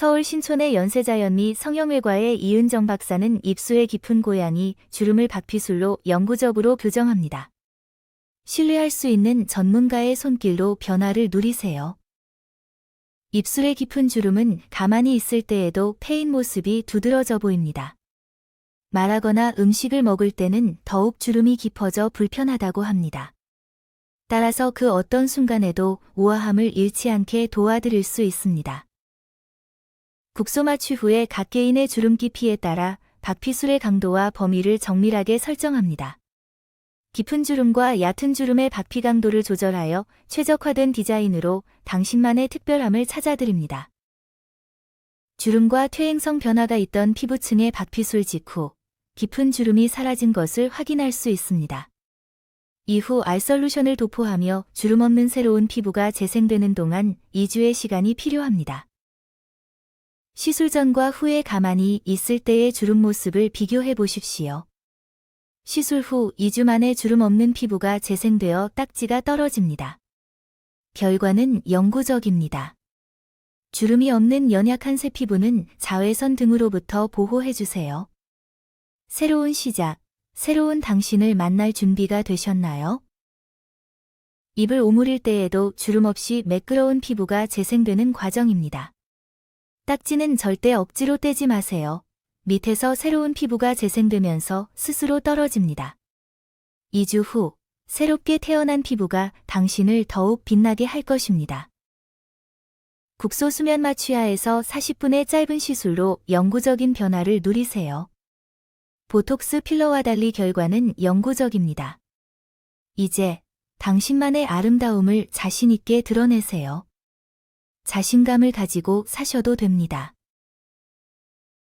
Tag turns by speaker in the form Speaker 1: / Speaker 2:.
Speaker 1: 서울 신촌의 연세자연미 성형외과의 이은정 박사는 입수의 깊은 고양이 주름을 박피술로 영구적으로 교정합니다. 신뢰할 수 있는 전문가의 손길로 변화를 누리세요. 입술의 깊은 주름은 가만히 있을 때에도 패인 모습이 두드러져 보입니다. 말하거나 음식을 먹을 때는 더욱 주름이 깊어져 불편하다고 합니다. 따라서 그 어떤 순간에도 우아함을 잃지 않게 도와드릴 수 있습니다. 국소 마취 후에 각 개인의 주름 깊이에 따라 박피술의 강도와 범위를 정밀하게 설정합니다. 깊은 주름과 얕은 주름의 박피 강도를 조절하여 최적화된 디자인으로 당신만의 특별함을 찾아드립니다. 주름과 퇴행성 변화가 있던 피부층의 박피술 직후 깊은 주름이 사라진 것을 확인할 수 있습니다. 이후 알솔루션을 도포하며 주름 없는 새로운 피부가 재생되는 동안 2주의 시간이 필요합니다. 시술 전과 후에 가만히 있을 때의 주름 모습을 비교해 보십시오. 시술 후 2주 만에 주름 없는 피부가 재생되어 딱지가 떨어집니다. 결과는 영구적입니다. 주름이 없는 연약한 새 피부는 자외선 등으로부터 보호해주세요. 새로운 시작, 새로운 당신을 만날 준비가 되셨나요? 입을 오므릴 때에도 주름 없이 매끄러운 피부가 재생되는 과정입니다. 딱지는 절대 억지로 떼지 마세요. 밑에서 새로운 피부가 재생되면서 스스로 떨어집니다. 2주 후, 새롭게 태어난 피부가 당신을 더욱 빛나게 할 것입니다. 국소 수면 마취하에서 40분의 짧은 시술로 영구적인 변화를 누리세요. 보톡스 필러와 달리 결과는 영구적입니다. 이제 당신만의 아름다움을 자신있게 드러내세요. 자신감을 가지고 사셔도 됩니다.